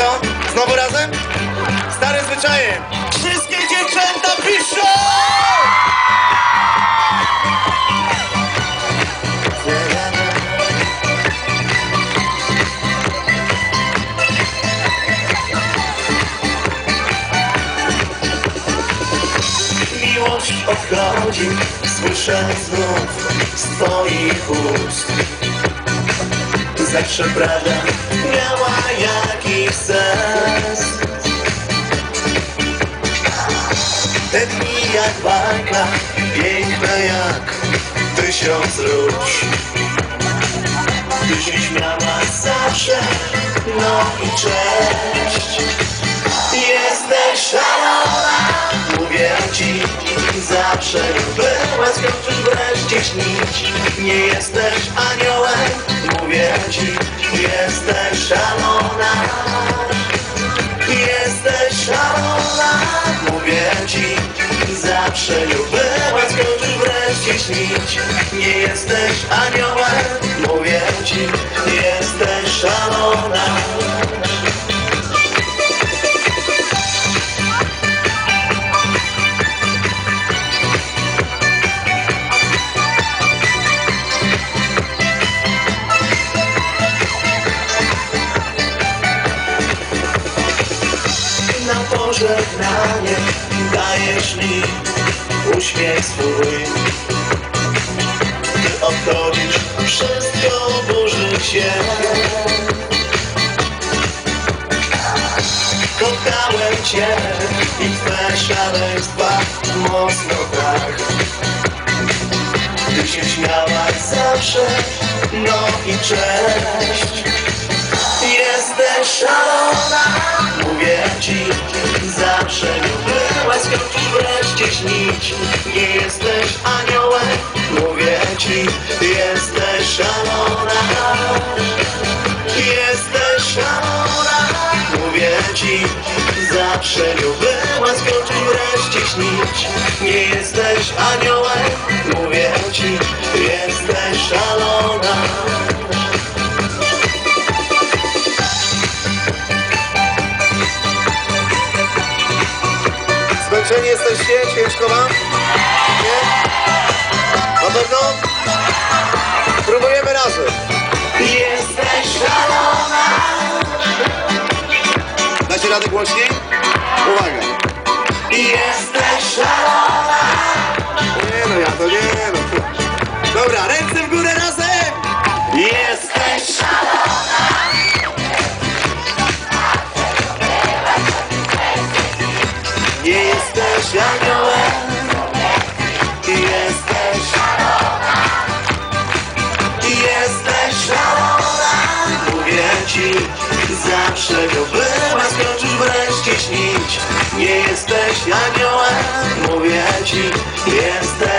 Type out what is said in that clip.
co? Znowu razem? Starym zwyczajem. Wszystkie dziewczęta piszą! Miłość odchodzi, słyszę znów z twoich ust Zawsze prawda miała jakiś sens. Te dni jak bajka, piękne jak tysiąc róż. Ty się śmiała zawsze, no i cześć. Jesteś szalona, mówię ci Zawsze była, skończysz wreszcie śnić? Nie jesteś aniołem, Jesteś szalona. Jesteś szalona, mówię ci Zawsze była, skończysz wreszcie śnić. Nie jesteś aniołem, mówię ci Jesteś szalona pożegnanie dajesz mi uśmiech swój. Ty odchodzisz, wszystko burzy się. Kochałem cię i twe szaleństwa mocno tak. Ty się śmiałaś zawsze, no i cześć. Jesteś szalona, mówię ci Zawsze. Byłaś, skończysz wreszcie śnić Nie jesteś aniołem, mówię ci Jesteś szalona. Jesteś szalona, mówię ci Zawsze byłaś, skończysz wreszcie śnić Nie jesteś aniołem, mówię ci Zmęczeni jesteście, Świeczko wam? Nie? Na pewno? Próbujemy razem. Jesteś szalona. Dacie radę głośniej? Uwaga. Jesteś szalona. Nie no, ja to nie no. Dobra, ręce w górę razem. Jesteś szalona. Jesteś aniołem Jesteś Jesteś szalona Mówię ci Zawsze go była wreszcie śnić Nie jesteś aniołem. Mówię ci Jesteś